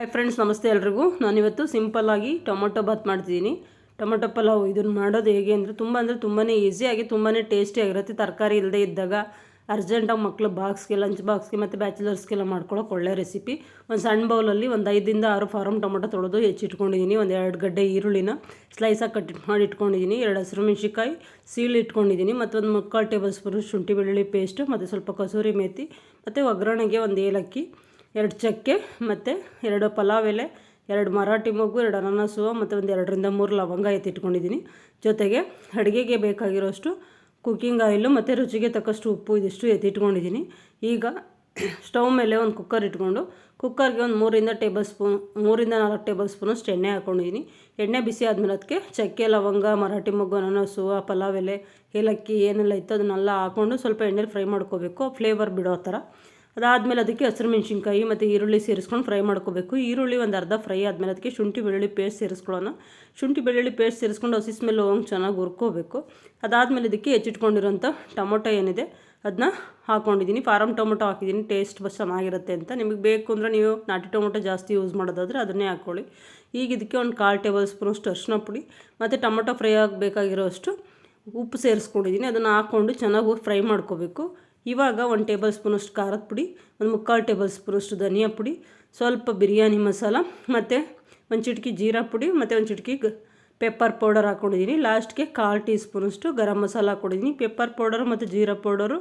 Hi friends ನಮಸ್ತೆ ಎಲ್ರಿಗೂ. ನಾನಿವತ್ತು ಸಿಂಪಲ್ಲಾಗಿ ಟೊಮೊಟೊ ಬಾತ್ ಮಾಡ್ತಿದ್ದೀನಿ ಟೊಮೊಟೊ ಪಲಾವ್ ಇದನ್ನು ಮಾಡೋದು ಹೇಗೆ ಅಂದರೆ ತುಂಬ ಅಂದರೆ ತುಂಬಾ ಈಸಿಯಾಗಿ ತುಂಬಾ ಟೇಸ್ಟಿಯಾಗಿರುತ್ತೆ ತರಕಾರಿ ಇಲ್ಲದೆ ಇದ್ದಾಗ ಅರ್ಜೆಂಟಾಗಿ ಮಕ್ಕಳು ಬಾಕ್ಸ್ಗೆ ಲಂಚ್ ಬಾಕ್ಸ್ಗೆ ಮತ್ತು ಬ್ಯಾಚುಲರ್ಸ್ಗೆಲ್ಲ ಮಾಡ್ಕೊಳ್ಳೋಕೆ ಒಳ್ಳೆ ರೆಸಿಪಿ ಒಂದು ಸಣ್ಣ ಬೌಲಲ್ಲಿ ಒಂದು ಐದರಿಂದ ಆರು ಫಾರಮ್ ಟೊಮೊಟೊ ತೊಳೆದು ಹೆಚ್ಚಿಟ್ಕೊಂಡಿದ್ದೀನಿ ಒಂದು ಎರಡು ಗಡ್ಡೆ ಈರುಳ್ಳಿನ ಸ್ಲೈಸಾಗಿ ಕಟ್ ಮಾಡಿ ಇಟ್ಕೊಂಡಿದ್ದೀನಿ ಎರಡು ಹಸಿರು ಮೆಣಸಿಕಾಯಿ ಸೀಳು ಇಟ್ಕೊಂಡಿದ್ದೀನಿ ಮತ್ತು ಒಂದು ಮುಕ್ಕಾಲು ಟೇಬಲ್ ಸ್ಪೂನ್ ಶುಂಠಿ ಬೆಳ್ಳುಳ್ಳಿ ಪೇಸ್ಟು ಮತ್ತು ಸ್ವಲ್ಪ ಕಸೂರಿ ಮೇಥಿ ಮತ್ತು ಒಗ್ಗರಣೆಗೆ ಒಂದು ಏಲಕ್ಕಿ ಎರಡು ಚಕ್ಕೆ, ಮತ್ತು ಎರಡು ಪಲಾವ್ ಎಲೆ, ಎರಡು ಮರಾಠಿ ಮೊಗ್ಗು, ಎರಡು ಅನಾನಸು ಮತ್ತು ಒಂದು ಎರಡರಿಂದ ಮೂರು ಲವಂಗ ಎತ್ತಿಟ್ಕೊಂಡಿದ್ದೀನಿ ಜೊತೆಗೆ ಅಡುಗೆಗೆ ಬೇಕಾಗಿರೋಷ್ಟು ಕುಕ್ಕಿಂಗ್ ಆಯಿಲು ಮತ್ತು ರುಚಿಗೆ ತಕ್ಕಷ್ಟು ಉಪ್ಪು ಇದಿಷ್ಟು ಎತ್ತಿಟ್ಕೊಂಡಿದ್ದೀನಿ ಈಗ ಸ್ಟವ್ ಮೇಲೆ ಒಂದು ಕುಕ್ಕರ್ ಇಟ್ಕೊಂಡು ಕುಕ್ಕರ್ಗೆ ಒಂದು ಮೂರಿಂದ ಟೇಬಲ್ ಸ್ಪೂನ್, ಮೂರಿಂದ ನಾಲ್ಕು ಟೇಬಲ್ ಸ್ಪೂನಷ್ಟು ಎಣ್ಣೆ ಹಾಕ್ಕೊಂಡಿದ್ದೀನಿ ಎಣ್ಣೆ ಬಿಸಿ ಆದಮೇಲೆ ಅದಕ್ಕೆ ಚಕ್ಕೆ, ಲವಂಗ, ಮರಾಠಿ ಮೊಗ್ಗು, ಅನಾನಸು ಪಲಾವ್ ಎಲೆ, ಏಲಕ್ಕಿ ಏನೆಲ್ಲ ಇತ್ತು ಅದನ್ನೆಲ್ಲ ಹಾಕ್ಕೊಂಡು ಸ್ವಲ್ಪ ಎಣ್ಣೆಲಿ ಫ್ರೈ ಮಾಡ್ಕೋಬೇಕು. ಫ್ಲೇವರ್ ಬಿಡೋ ಥರ. ಅದಾದಮೇಲೆ ಅದಕ್ಕೆ ಹಸಿರು ಮೆಣಸಿನ್ಕಾಯಿ ಮತ್ತು ಈರುಳ್ಳಿ ಸೇರಿಸ್ಕೊಂಡು ಫ್ರೈ ಮಾಡ್ಕೋಬೇಕು. ಈರುಳ್ಳಿ ಒಂದು ಅರ್ಧ ಫ್ರೈ ಆದಮೇಲೆ ಅದಕ್ಕೆ ಶುಂಠಿ ಬೆಳ್ಳುಳ್ಳಿ ಪೇಸ್ಟ್ ಸೇರಿಸ್ಕೊಳ್ಳೋಣ. ಶುಂಠಿ ಬೆಳ್ಳುಳ್ಳಿ ಪೇಸ್ಟ್ ಸೇರಿಸ್ಕೊಂಡು ಹಸಿ ಸ್ಮೆಲ್ ಹೋಗಂಗೆ ಚೆನ್ನಾಗಿ ಹುರ್ಕೋಬೇಕು. ಅದಾದಮೇಲೆ ಇದಕ್ಕೆ ಹೆಚ್ಚಿಟ್ಕೊಂಡಿರೋಂಥ ಟೊಮೊಟೊ ಏನಿದೆ ಅದನ್ನ ಹಾಕ್ಕೊಂಡಿದ್ದೀನಿ ಫಾರಮ್ ಟೊಮೊಟೊ ಹಾಕಿದ್ದೀನಿ. ಟೇಸ್ಟ್ ಬಸ್ ಚೆನ್ನಾಗಿರುತ್ತೆ ಅಂತ. ನಿಮಗೆ ಬೇಕು ಅಂದರೆ ನೀವು ನಾಟಿ ಟೊಮೊಟೊ ಜಾಸ್ತಿ ಯೂಸ್ ಮಾಡೋದಾದರೆ ಅದನ್ನೇ ಹಾಕ್ಕೊಳ್ಳಿ ಈಗ ಇದಕ್ಕೆ ಒಂದು ಕಾಲು ಟೇಬಲ್ ಸ್ಪೂನಷ್ಟು ಅರಿಶಿನ ಪುಡಿ ಮತ್ತು ಟೊಮೊಟೊ ಫ್ರೈ ಆಗಬೇಕಾಗಿರೋಷ್ಟು ಉಪ್ಪು ಸೇರಿಸ್ಕೊಂಡಿದ್ದೀನಿ. ಅದನ್ನು ಹಾಕ್ಕೊಂಡು ಚೆನ್ನಾಗಿ ಫ್ರೈ ಮಾಡ್ಕೋಬೇಕು. ಇವಾಗ ಒಂದು ಟೇಬಲ್ ಸ್ಪೂನಷ್ಟು ಖಾರದ ಪುಡಿ, ಒಂದು ಮುಕ್ಕಾಲು ಟೇಬಲ್ ಸ್ಪೂನಷ್ಟು ಧನಿಯಾ ಪುಡಿ, ಸ್ವಲ್ಪ ಬಿರಿಯಾನಿ ಮಸಾಲ, ಮತ್ತು ಒಂದು ಚಿಟಕಿ ಜೀರಾ ಪುಡಿ, ಮತ್ತು ಒಂದು ಚಿಟಕಿ ಗ ಪೆಪ್ಪರ್ ಪೌಡರ್ ಹಾಕ್ಕೊಂಡಿದ್ದೀನಿ ಲಾಸ್ಟ್ಗೆ ಕಾಲು ಟೀ ಸ್ಪೂನಷ್ಟು ಗರಂ ಮಸಾಲ ಹಾಕ್ಕೊಂಡಿದ್ದೀನಿ ಪೆಪ್ಪರ್ ಪೌಡರು ಮತ್ತು ಜೀರಾ ಪೌಡರು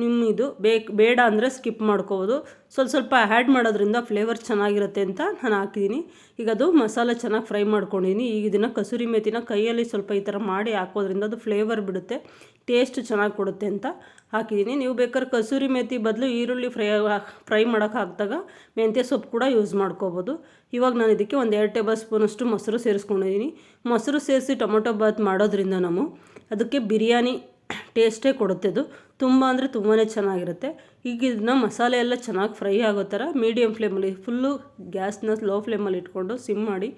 ನಿಮ್ಮಿದು ಬೇಕು ಬೇಡ ಅಂದರೆ ಸ್ಕಿಪ್ ಮಾಡ್ಕೋಬೋದು. ಸ್ವಲ್ಪ ಸ್ವಲ್ಪ ಆ್ಯಡ್ ಮಾಡೋದ್ರಿಂದ ಫ್ಲೇವರ್ ಚೆನ್ನಾಗಿರುತ್ತೆ ಅಂತ ನಾನು ಹಾಕಿದ್ದೀನಿ ಈಗ ಅದು ಮಸಾಲೆ ಚೆನ್ನಾಗಿ ಫ್ರೈ ಮಾಡ್ಕೊಂಡಿದ್ದೀನಿ ಈಗ ಇದನ್ನು ಕಸೂರಿ ಮೇತಿನ ಕೈಯಲ್ಲಿ ಸ್ವಲ್ಪ ಈ ಥರ ಮಾಡಿ ಹಾಕೋದ್ರಿಂದ ಅದು ಫ್ಲೇವರ್ ಬಿಡುತ್ತೆ ಟೇಸ್ಟ್ ಚೆನ್ನಾಗಿ ಕೊಡುತ್ತೆ ಅಂತ ಹಾಕಿದ್ದೀನಿ ನೀವು ಬೇಕಾದ್ರೆ ಕಸೂರಿ ಮೇಥಿ ಬದಲು ಈರುಳ್ಳಿ ಫ್ರೈ ಫ್ರೈ ಮಾಡೋಕೆ ಹಾಕಿದಾಗ ಮೆಂತ್ಯ ಸೊಪ್ಪು ಕೂಡ ಯೂಸ್ ಮಾಡ್ಕೋಬೋದು. ಇವಾಗ ನಾನು ಇದಕ್ಕೆ ಒಂದು ಎರಡು ಟೇಬಲ್ ಸ್ಪೂನಷ್ಟು ಮೊಸರು ಸೇರಿಸ್ಕೊಂಡಿದ್ದೀನಿ ಮೊಸರು ಸೇರಿಸಿ ಟೊಮೊಟೊ ಬಾತ್ ಮಾಡೋದ್ರಿಂದ ನಾವು ಅದಕ್ಕೆ ಬಿರಿಯಾನಿ ಟೇಸ್ಟೇ ಕೊಡುತ್ತೆ ಅದು ತುಂಬ ಅಂದರೆ ತುಂಬಾ ಚೆನ್ನಾಗಿರುತ್ತೆ. ಈಗ ಇದನ್ನ ಮಸಾಲೆ ಎಲ್ಲ ಚೆನ್ನಾಗಿ ಫ್ರೈ ಆಗೋ ಥರ ಮೀಡಿಯಮ್ ಫ್ಲೇಮಲ್ಲಿ ಫುಲ್ಲು ಗ್ಯಾಸ್ನ ಲೋ ಫ್ಲೇಮಲ್ಲಿ ಇಟ್ಕೊಂಡು ಸಿಮ್ ಮಾಡಿ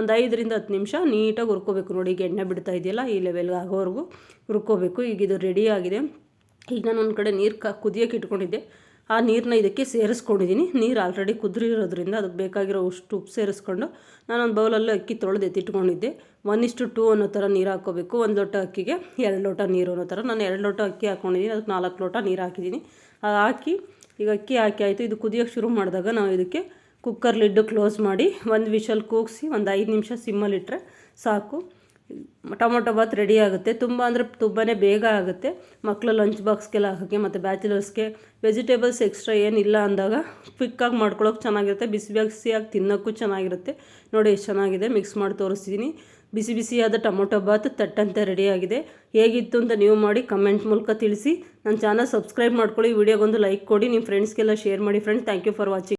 ಒಂದು ಐದರಿಂದ ಹತ್ತು ನಿಮಿಷ ನೀಟಾಗಿ ಹುರ್ಕೋಬೇಕು. ನೋಡಿ ಈಗ ಎಣ್ಣೆ ಬಿಡ್ತಾ ಇದೆಯಲ್ಲ ಈ ಲೆವೆಲ್ಗೆ ಆಗೋವರೆಗೂ ಹುರ್ಕೋಬೇಕು. ಈಗ ಇದು ರೆಡಿ ಆಗಿದೆ. ಈಗ ನಾನು ಒಂದು ಕಡೆ ನೀರು ಕ ಕುದಿಯೋಕೆ ಇಟ್ಕೊಂಡಿದ್ದೆ. ಆ ನೀರನ್ನ ಇದಕ್ಕೆ ಸೇರಿಸ್ಕೊಂಡಿದ್ದೀನಿ. ನೀರು ಆಲ್ರೆಡಿ ಕುದ್ರಿರೋದ್ರಿಂದ ಅದಕ್ಕೆ ಬೇಕಾಗಿರೋ ಅಷ್ಟು ಉಪ್ಪು ಸೇರಿಸ್ಕೊಂಡು ನಾನೊಂದು ಬೌಲಲ್ಲಿ ಅಕ್ಕಿ ತೊಳೆದು ಎತ್ತಿಟ್ಕೊಂಡಿದ್ದೆ. ಒನ್ ಇಷ್ಟು ಟೂ ಅನ್ನೋ ಥರ ನೀರು ಹಾಕ್ಕೋಬೇಕು. ಒಂದು ಲೋಟ ಅಕ್ಕಿಗೆ ಎರಡು ಲೋಟ ನೀರು ಅನ್ನೋ ಥರ. ನಾನು ಎರಡು ಲೋಟ ಅಕ್ಕಿ ಹಾಕ್ಕೊಂಡಿದ್ದೀನಿ. ಅದಕ್ಕೆ ನಾಲ್ಕು ಲೋಟ ನೀರು ಹಾಕಿದ್ದೀನಿ. ಅದು ಹಾಕಿ ಈಗ ಅಕ್ಕಿ ಹಾಕಿ ಆಯಿತು. ಇದು ಕುದಿಯೋಕ್ಕೆ ಶುರು ಮಾಡಿದಾಗ ನಾವು ಇದಕ್ಕೆ ಕುಕ್ಕರ್ ಲಿಡ್ಡು ಕ್ಲೋಸ್ ಮಾಡಿ ಒಂದು ವಿಷಲ್ ಕೂಗಿಸಿ ಒಂದು ಐದು ನಿಮಿಷ ಸಿಮ್ಮಲ್ಲಿಟ್ಟರೆ ಸಾಕು. ಟೊಮೊಟೊ ಬಾತ್ ರೆಡಿ ಆಗುತ್ತೆ. ತುಂಬ ಅಂದರೆ ತುಂಬಾ ಬೇಗ ಆಗುತ್ತೆ. ಮಕ್ಕಳು ಲಂಚ್ ಬಾಕ್ಸ್ಗೆಲ್ಲ ಹಾಕೋಕ್ಕೆ ಮತ್ತು ಬ್ಯಾಚುಲರ್ಸ್ಗೆ ವೆಜಿಟೇಬಲ್ಸ್ ಎಕ್ಸ್ಟ್ರಾ ಏನಿಲ್ಲ ಅಂದಾಗ ಕ್ವಿಕ್ಕಾಗಿ ಮಾಡ್ಕೊಳ್ಳೋಕೆ ಚೆನ್ನಾಗಿರುತ್ತೆ. ಬಿಸಿ ಬಿಸಿಯಾಗಿ ತಿನ್ನೋಕ್ಕೂ ಚೆನ್ನಾಗಿರುತ್ತೆ. ನೋಡಿ ಎಷ್ಟು ಚೆನ್ನಾಗಿದೆ. ಮಿಕ್ಸ್ ಮಾಡಿ ತೋರಿಸ್ತೀನಿ. ಬಿಸಿ ಬಿಸಿಯಾದ ಟೊಮೊಟೊ ಬಾತ್ ತಟ್ಟಂತೆ ರೆಡಿಯಾಗಿದೆ ಹೇಗಿತ್ತು ಅಂತ ನೀವು ಮಾಡಿ ಕಮೆಂಟ್ ಮೂಲಕ ತಿಳಿಸಿ. ನನ್ನ ಚಾನಲ್ ಸಬ್ಸ್ಕ್ರೈಬ್ ಮಾಡ್ಕೊಳ್ಳಿ. ವಿಡಿಯೋಗೊಂದು ಲೈಕ್ ಕೊಡಿ. ನಿಮ್ಮ ಫ್ರೆಂಡ್ಸ್ಗೆಲ್ಲ ಶೇರ್ ಮಾಡಿ. Friends thank you for watching